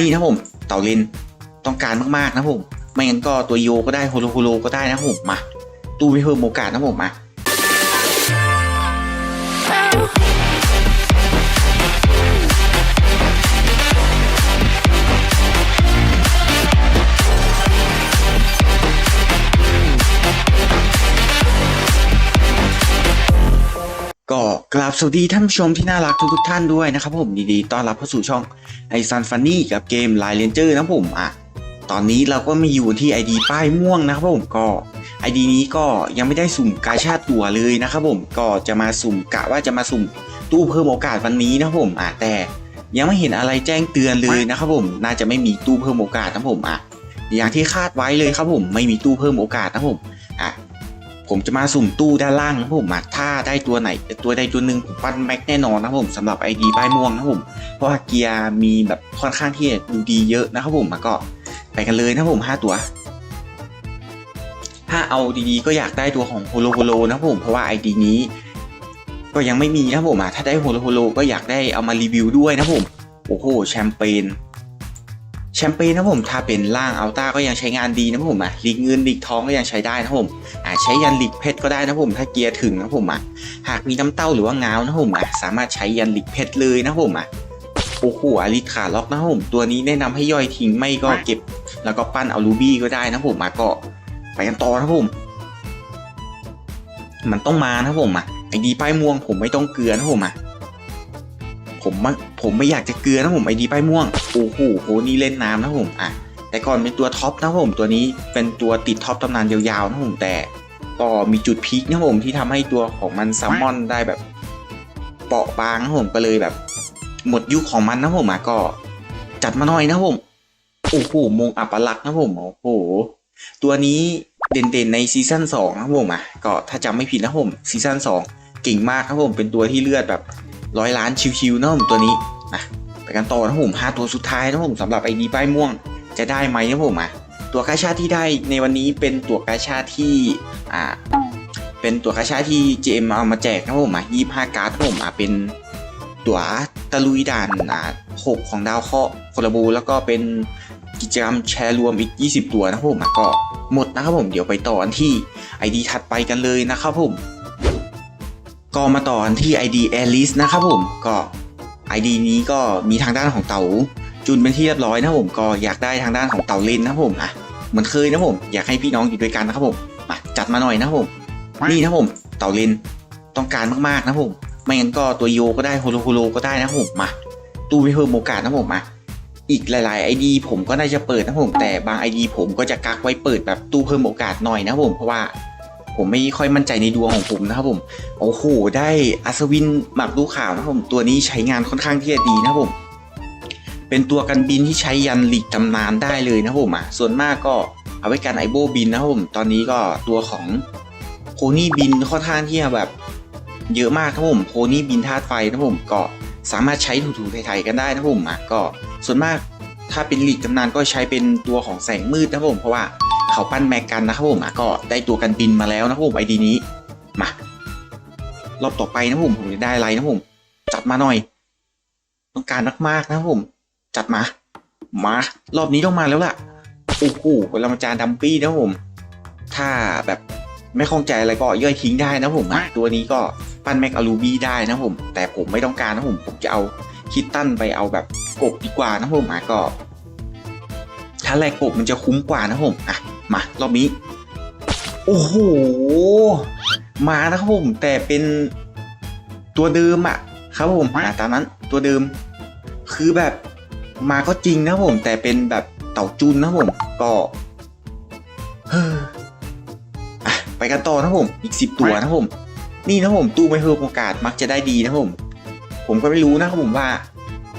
นี่นะผมเต่าลินต้องการมากๆนะผม ไม่งั้นก็ตัวโยก็ได้โฮโลโฮโลก็ได้นะผมมา ตู้ไปเพิ่มโอกาสนะผมมา กราบสวัสดีท่านผู้ชมที่น่ารักทุกทท่านด้วยนะครับผมดีต้อนรับเข้าสู่ช่องไอซันฟันนี่กับเกมไลเลนเจอร์นะผมอะตอนนี้เราก็มาอยู่ที่ ID ป้ายม่วงนะครับผมก็ ID นี้ก็ยังไม่ได้สุ่มกาชาติตัวเลยนะครับผมก็จะมาสุ่มกะว่าจะมาสุ่มตู้เพิ่มโอกาสวันนี้นะครับผมอะแต่ยังไม่เห็นอะไรแจ้งเตือนเลยนะครับผมน่าจะไม่มีตู้เพิ่มโอกาสนะผมอะอย่างที่คาดไว้เลยครับผมไม่มีตู้เพิ่มโอกาสนะผม ผมจะมาสุ่มตู้ด้านล่างนะผมอะถ้าได้ตัวไหนตัวใดตัวหนึ่งผมปั้นแม็กแน่นอนนะผมสำหรับ ID ป้ายม่วงนะผมเพราะว่าเกียร์มีแบบค่อนข้างที่จะดูดีเยอะนะครับผมอะก็ไปกันเลยนะครับผม5ตัว ถ้าเอาดีๆก็อยากได้ตัวของโฮโลโฮโลนะผมเพราะว่า ID นี้ ก็ยังไม่มีนะผมอะถ้าได้โฮโลโฮโลก็อยากได้เอามารีวิวด้วยนะผมโอ้โหแชมเปญ ชมเปญนะครับผมถ้าเป็นล่างอัลต้าก็ยังใช้งานดีนะครับผมอะลีกเงินลีกทองก็ยังใช้ได้นะครับผมอ่าใช้ยันลีกเพชรก็ได้นะครับผมถ้าเกียร์ถึงนะครับผมอะหากมีน้ำเต้าหรือว่าเงาวนะครับผมอะสามารถใช้ยันลีกเพชรเลยนะครับผมอะโอ้โหอาริขาล็อกนะครับผมตัวนี้แนะนำให้ย่อยทิ้งไม่ก็เก็บ แล้วก็ปั้นเอารูบี้ก็ได้นะครับผมอะก็ไปกันต่อนะครับผม มันต้องมานะครับผมอะไอดีป้ายม่วงผมไม่ต้องเกลือนะครับผมอะ ผมไม่อยากจะเกลือนะผมไอดีป้ายม่วงโอ้โหโหนี่เล่นน้ำนะผมอะแต่ก่อนเป็นตัวท็อปนะผมตัวนี้เป็นตัวติดท็อปตำนานยาวๆนะผมแต่ก็มีจุดพีคนะผมที่ทำให้ตัวของมันซัมมอนได้แบบ เปาะบางนะผมก็เลยแบบ หมดยุคของมันนะผมอะก็จัดมาหน่อยนะผมโอ้โหมงอัปลักษณ์นะผมโอ้โหตัวนี้เด่นๆในซีซั่นสองนะผมอะก็ถ้าจำไม่ผิดนะผมซีซั่นสองเก่งมากนะผมเป็นตัวที่เลือดแบบ ร้อยล้านชิวๆนะผมตัวนี้นะไปกันต่อนะผมห้าตัวสุดท้ายนะผมสำหรับไอดีป้ายม่วงจะได้ไหมนะผมอะตัวกาชาที่ได้ในวันนี้เป็นตัวกาชาที่อ่าเป็นตัวกาชาที่ GM เอามาแจกนะผมอะยี่ห้าการ์ดนะผมอะเป็นตัวตะลุยด่านอ่าหกของดาวเคราะห์โคลาบูแล้วก็เป็นกิจกรรมแชร์รวมอีก 20 ตัวนะครับผมอะก็หมดนะครับผมเดี๋ยวไปต่อกันที่ ID ถัดไปกันเลยนะครับผม ก็มาต่อกันที่ ID Alice นะครับผมก็ ID นี้ก็มีทางด้านของเต่าจุนเป็นที่เรียบร้อยนะผมก็อยากได้ทางด้านของเต่าเลนนะผมอะเหมือนเคยนะผมอยากให้พี่น้องอยู่ด้วยกันนะครับผมมาจัดมาหน่อยนะผมนี่นะผมเต่าเลนต้องการมากๆนะผมไม่งั้นก็ตัวโยก็ได้โฮโลโฮโลก็ได้นะผมมาตู้ไปเพิ่มโอกาสนะผมมาอีกหลายๆ ID ผมก็น่าจะเปิดนะผมแต่บาง ID ผมก็จะกักไว้เปิดแบบตู้เพิ่มโอกาสหน่อยนะผมเพราะว่า ผมไม่ค่อยมั่นใจในดวงของผมนะครับผมโอ้โหได้อัศวินหมักดูข่าวนะครับผมตัวนี้ใช้งานค่อนข้างที่จะดีนะครับผม เป็นตัวกันบินที่ใช้ยันหลีกตำนานได้เลยนะครับผมอะส่วนมากก็เอาไว้กันไอโบบินนะครับผมตอนนี้ก็ตัวของโพนี่บินค่อนข้างที่จะแบบเยอะมากครับผมโพนี่บินธาตุไฟนะครับผมก็สามารถใช้ถูๆไทยๆกันได้นะครับผมอะก็ส่วนมากถ้าเป็นหลีกตำนานก็ใช้เป็นตัวของแสงมืดนะครับผมเพราะว่า เขาปั้นแม็กกันนะครับผมก็ได้ตัวกันบินมาแล้วนะครับผมไอดีนี้มารอบต่อไปนะผมผมจะได้อะไรนะผม จัดมาหน่อย ต้องการมากๆนะครับผม จัดมา มารอบนี้ต้องมาแล้วล่ะโอ้โหเวลามาจานดัมปี้นะผม ถ้าแบบไม่คล่องใจอะไรก็ย่อยทิ้งได้นะผมตัวนี้ก็ปั้นแม็กอารูบี้ได้นะผม แต่ผมไม่ต้องการนะผมผมจะเอาคิตตันไปเอาแบบกบดีกว่านะผมอะก็ถ้าแลกกบมันจะคุ้มกว่านะผมอะ มารอบนี้ โอ้โห มานะครับผม แต่เป็นตัวเดิมอะครับผมอะตามนั้นตัวเดิม คือแบบมาก็จริงนะผม แต่เป็นแบบเต่าจุนนะผมก็เฮ้ออะไปกันต่อนะผม อีกสิบตัวนะผม นี่นะผม ตู้ไม่เพิ่มโอกาสมักจะได้ดีนะผม ผมก็ไม่รู้นะครับผมว่า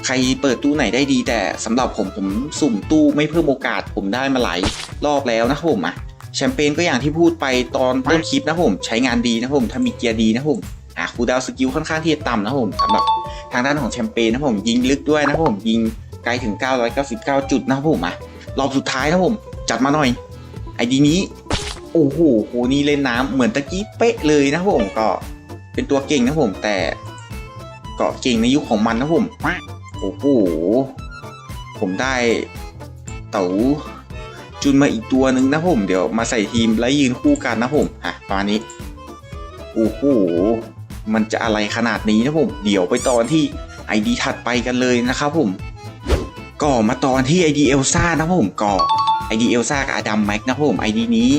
ใครเปิดตู้ไหนได้ดี แต่สำหรับผมผมสุ่มตู้ไม่เพิ่มโอกาสผมได้มาหลายรอบแล้วนะครับผมอะแชมเปญก็อย่างที่พูดไปตอนต้นคลิปนะผม ใช้งานดีนะผมถ้ามีเกียร์ดีนะผมอะคูดาวสกิลค่อนข้างที่จะต่ำนะผมสำหรับทางด้านของแชมเปญนะผมยิงลึกด้วยนะผมยิงไกลถึง 999 จุดนะผมอะรอบสุดท้ายนะผม จัดมาหน่อย ไอดีนี้ โอ้โหโหนี่เล่นน้ำเหมือนตะกี้เป๊ะเลยนะผมก็เป็นตัวเก่งนะผมแต่ก็เก่งในยุคของมันนะผม โอ้โห ผมได้เต๋าจุนมาอีกตัวหนึ่งนะผมเดี๋ยวมาใส่ทีมแล้วยืนคู่กันนะผมอะประมาณนี้โอ้โหมันจะอะไรขนาดนี้นะผม เดี๋ยวไปตอนที่ไอดีถัดไปกันเลยนะครับผมก็มาตอนที่ไอดีเอลซ่านะผมก็ไอดีเอลซ่ากับอดัมแม็กนะผมไอดีนี้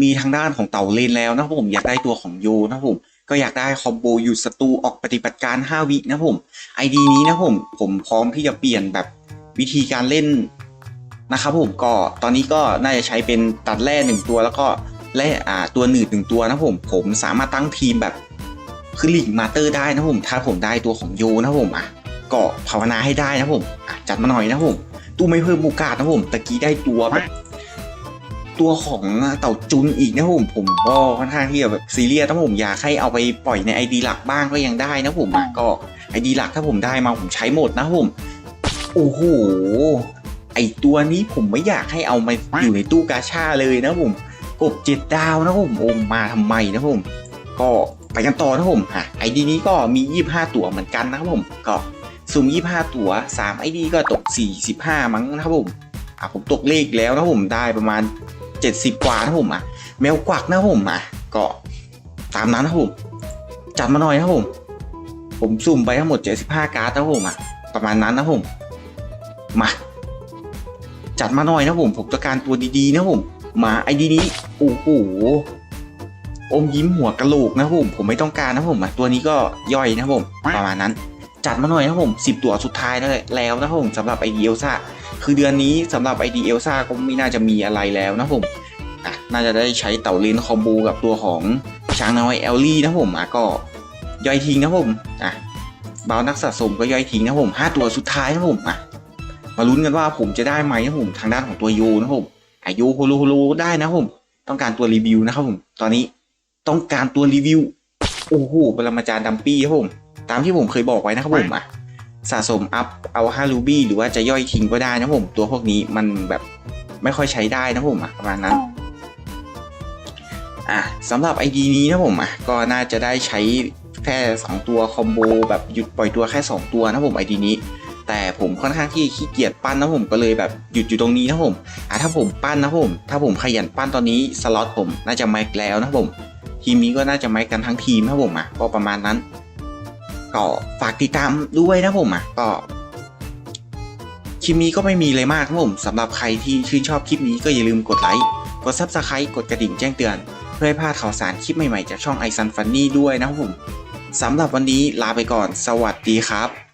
มีทางด้านของเต่าเลนแล้วนะผมอยากได้ตัวของโยนะผม ก็อยากได้คอมโบหยุดศัตรูออกปฏิบัติการ 5 วินะผมไอดีนี้นะผม ผมพร้อมที่จะเปลี่ยนแบบวิธีการเล่นนะครับผมก็ตอนนี้ก็น่าจะใช้เป็นตัดแร่หนึ่งตัวแล้วก็แร่อ่าตัวหนืดหนึ่งตัวนะผมผมสามารถตั้งทีมแบบคือลีกมาเตอร์ได้นะผมถ้าผมได้ตัวของโยนะผมอะก็ภาวนาให้ได้นะผมอะจัดมาหน่อยนะผมตู้ไม่เพิ่มโอกาสนะผมตะกี้ได้ตัวแบบ ตัวของเต่าจุนอีกนะผมผมก็ค่อนข้างที่จะแบบซีเรียสนะผมอยากให้เอาไปปล่อยในไอดีหลักบ้างก็ยังได้นะผมอะก็ไอดีหลักถ้าผมได้มาผมใช้หมดนะผมโอ้โหไอตัวนี้ผมไม่อยากให้เอามาอยู่ในตู้กาชาเลยนะผมกบเจ็ดดาวนะผมโอมมาทำไมนะผมก็ไปกันต่อนะผมอะไอดีนี้ก็มี 25 ตัวเหมือนกันนะครับผมก็สุ่ม25 ตัว3 ID ก็ตก 45 มั้งนะครับผมอะผมตกเลขแล้วนะผมได้ประมาณ 70 กว่านะผมอะ แมวกวักนะผมอะ ก็ตามนั้นนะผมจัดมาหน่อยนะผม ผมสุ่มไปทั้งหมด 75 การ์ดนะผมอะ ประมาณนั้นนะผม มาจัดมาหน่อยนะผม ผมต้องการตัวดีๆนะผม มาไอดีนี้โอ้โหอมยิ้มหัวกะโหลกนะผม ผมไม่ต้องการนะผมอะตัวนี้ก็ย่อยนะผม ประมาณนั้น จัดมาหน่อยนะผม10ตัวสุดท้ายแล้วแล้วนะผมสำหรับไอเดียลซ่าคือเดือนนี้สำหรับ ID เอลซ่าก็ไม่น่าจะมีอะไรแล้วนะผมอะน่าจะได้ใช้เต่าเลนคอมโบกับตัวของช้างน้อยเอลลี่นะผมอะก็ย่อยทิ้งนะผมอะบาวนักสะสมก็ย่อยทิ้งนะผมห้าตัวสุดท้ายนะผมอะมาลุ้นกันว่าผมจะได้ไหมนะผมทางด้านของตัวโยนะผมอายุโฮโลโฮโลได้นะผมต้องการตัวรีวิวนะครับผมตอนนี้ต้องการตัวรีวิวโอ้โหปรมาจารย์ดัมปี้ครับผม ตามที่ผมเคยบอกไว้นะครับผมอะสะสมอัพเอา5รูบี้หรือว่าจะย่อยทิ้งก็ได้นะผมตัวพวกนี้มันแบบไม่ค่อยใช้ได้นะผมอะประมาณนั้นอะสำหรับ ID นี้นะผมอะก็น่าจะได้ใช้แค่ 2 ตัวคอมโบแบบหยุดปล่อยตัวแค่ 2 ตัวนะผม ID นี้ แต่ผมค่อนข้างที่ขี้เกียจปั้นนะผมก็เลยแบบหยุดอยู่ตรงนี้นะผมอะถ้าผมปั้นนะผม ถ้าผมขยันปั้นตอนนี้สล็อตผมน่าจะแม็กแล้วนะผมทีมนี้ก็น่าจะแม็กกันทั้งทีมนะผมอะก็ประมาณนั้น ก็ฝากติดตามด้วยนะผมอะก็คลิปนี้ก็ไม่มีอะไรมากครับผมสำหรับใครที่ชื่นชอบคลิปนี้ก็อย่าลืมกดไลค์กด s u b สไครต์กดกระดิ่งแจ้งเตือน เพื่อให้พลาดข่าวสารคลิปใหม่ๆจากช่องไอซันฟันนี่ด้วยนะผมสำหรับวันนี้ลาไปก่อน สวัสดีครับ